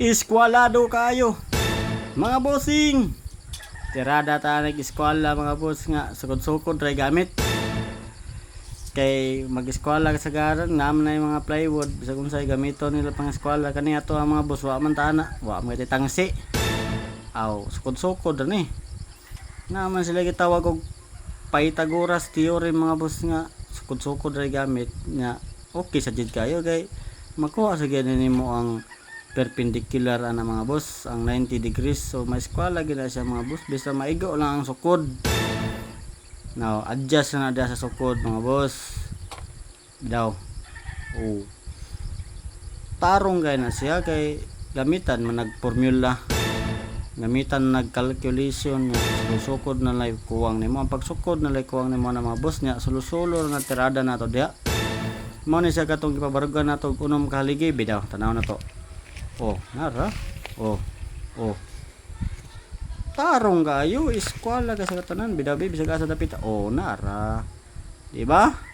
Iskwalado kayo. Mga bossing. Tirada ta nag-eskwela mga boss nga sukod-sukod ray gamit. Kay mag-eskwela sa garan naman na yung mga plywood bisag unsay gamito nila pang eskwela kani ato ang mga boss wa man tana, wa man tangsi. Aw, sukod-sukod ra ni. Naman sila gitawag og Pythagoras theorem mga boss nga sukod-sukod ray gamit nga okay sa jud kayo kay makuha sa gyud nimo ang perpendicular ana mga boss. Ang 90 degrees. So may eskwela gina siya mga boss. Basta maigo lang ang sukod. Now adjust na na sa sukod mga boss. Daw. Oh. Tarong kay na siya kay gamitan man nagformula. Gamitan nag calculation nga sulusukod na lay kuwang nimo. Ang pagsukod na lay kuwang nimo na mga boss niya sulusulo na tirada nato diha mo ni siya katong gipabarugan nato unom ka haligi bidaw. Tanaw na to oh nara. Oh oh. Tarong kayo eskwela ka sa katanan bidaw bisag asa dapit oh nara. Di ba